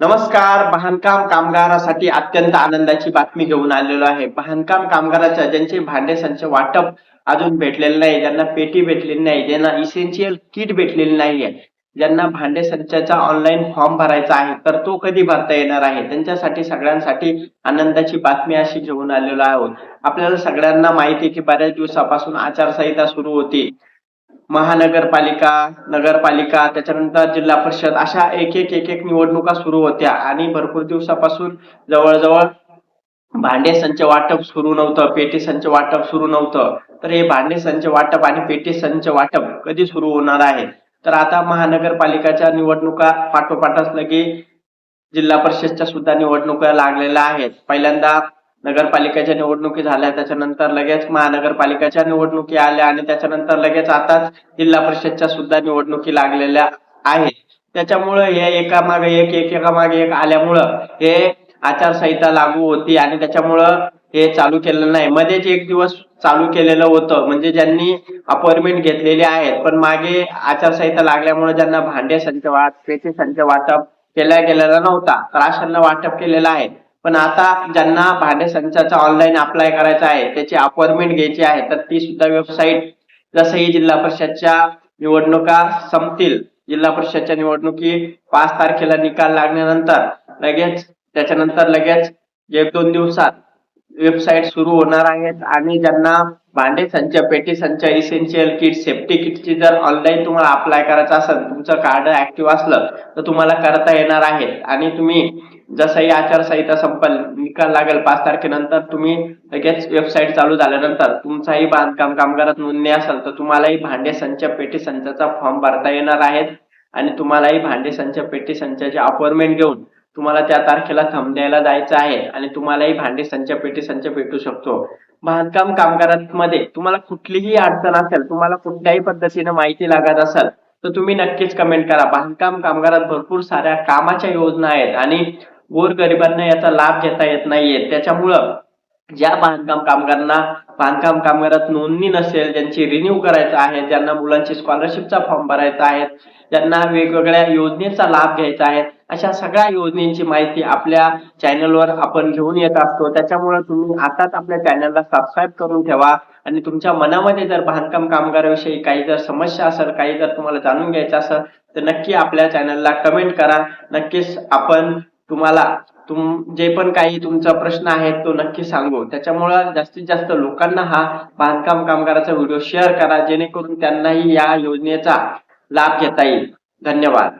नमस्कार बांधकाम कामगारासाठी अत्यंत आनंदाची बातमी घेऊन आलेलो आहे. बांधकाम कामगाराच्या ज्यांचे भांडे संच वाटप अजून भेटलेलं नाही ज्यांना पेटी भेटलेली नाही ज्यांना इसेन्शियल किट भेटलेली नाहीये ज्यांना भांडे संचाचा ऑनलाईन फॉर्म भरायचा आहे तर तो कधी भरता येणार आहे? त्यांच्यासाठी सगळ्यांसाठी आनंदाची बातमी अशी घेऊन आलेलो आहोत. आपल्याला सगळ्यांना माहिती आहे की बऱ्याच दिवसापासून आचारसंहिता सुरू होती. महानगरपालिका नगरपालिका त्याच्यानंतर जिल्हा परिषद अशा एक एक एक एक निवडणुका सुरू होत्या. आणि भरपूर दिवसापासून जवळजवळ भांडे संच वाटप सुरू नव्हतं पेटी संच वाटप सुरू नव्हतं. तर हे भांडे संच वाटप आणि पेटी संच वाटप कधी सुरू होणार आहे? तर आता महानगरपालिकाच्या निवडणुका पाठोपाठच लगे जिल्हा परिषदच्या सुद्धा निवडणुका लागलेल्या आहेत. पहिल्यांदा नगरपालिकेच्या निवडणुकी झाल्या त्याच्यानंतर लगेच महानगरपालिकेच्या निवडणुकी आल्या आणि त्याच्यानंतर लगेच आताच जिल्हा परिषदच्या सुद्धा निवडणुकी लागलेल्या आहेत. त्याच्यामुळं हे एकामागे एक एक एकामागे एक आल्यामुळं हे आचारसंहिता लागू होती आणि त्याच्यामुळं हे चालू केलेलं नाही. मध्येच एक दिवस चालू केलेलं होतं. म्हणजे ज्यांनी अपॉइंटमेंट घेतलेली आहेत पण मागे आचारसंहिता लागल्यामुळे ज्यांना भांडे संच वाट पेचे संच वाटप केला गेलेला नव्हता. तर अशांना वाटप केलेलं आहे. पण आता ज्यांना भांडे संचाचा ऑनलाईन अप्लाय करायचा आहे त्याची अपॉइंटमेंट घ्यायची आहे तर ती सुद्धा वेबसाईट जसंही जिल्हा परिषदच्या निवडणुका संपतील जिल्हा परिषदच्या निवडणुकी पाच तारखेला निकाल लागल्यानंतर लगेच त्याच्यानंतर लगेच एक दोन दिवसात वेबसाईट सुरू होणार आहेत आणि ज्यांना भांडे संच पेटी संच इसेन्शियल किट सेफ्टी किटची जर ऑनलाईन तुम्हाला अप्लाय करायचं असेल तुमचं कार्ड ऍक्टिव्ह असलं तर तुम्हाला करता येणार आहे. आणि तुम्ही जसं ही आचारसंहिता संपल निकाल लागेल पाच तारखेनंतर तुम्ही लगेच वेबसाईट चालू झाल्यानंतर तुमचाही बांधकाम कामगारात नोंदणी असेल तर तुम्हालाही भांडे संच पेटी संचाचा फॉर्म भरता येणार आहेत. आणि तुम्हालाही भांडे संच पेटी संचाची अपॉइंटमेंट घेऊन तुम्हाला त्या तारखेला थंब द्यायला जायचं आहे. आणि तुम्हालाही भांडे संच पेटी संच भेटू शकतो. बांधकाम कामगारांमध्ये तुम्हाला कुठलीही अडचण असेल तुम्हाला कुठल्याही पद्धतीने माहिती लागत असेल तर तुम्ही नक्कीच कमेंट करा. बांधकाम कामगारात भरपूर साऱ्या कामाच्या योजना आहेत. आणि गोरगरिबांना याचा लाभ घेता येत नाहीये. त्याच्यामुळं ज्या बांधकाम कामगारांना बांधकाम कामगारात नोंदणी नसेल ज्यांची रिन्यू करायचं आहे ज्यांना मुलांची स्कॉलरशिपचा फॉर्म भरायचा आहे ज्यांना वेगवेगळ्या योजनेचा लाभ घ्यायचा आहे अशा सगळ्या योजनेची माहिती आपल्या चॅनलवर आपण घेऊन येत असतो. त्याच्यामुळे तुम्ही आताच आपल्या चॅनलला सबस्क्राईब करून ठेवा आणि तुमच्या मनामध्ये जर बांधकाम कामगाराविषयी काही जर समस्या असेल काही जर तुम्हाला जाणून घ्यायचं असेल तर नक्की आपल्या चॅनलला कमेंट करा. नक्कीच आपण तुम्हाला तुम जे पण काही तुमचा प्रश्न आहे तो नक्की सांगू. त्याच्यामुळं जास्तीत जास्त लोकांना हा बांधकाम कामगाराचा व्हिडिओ शेअर करा जेणेकरून त्यांनाही या योजनेचा लाभ घेता येईल. धन्यवाद.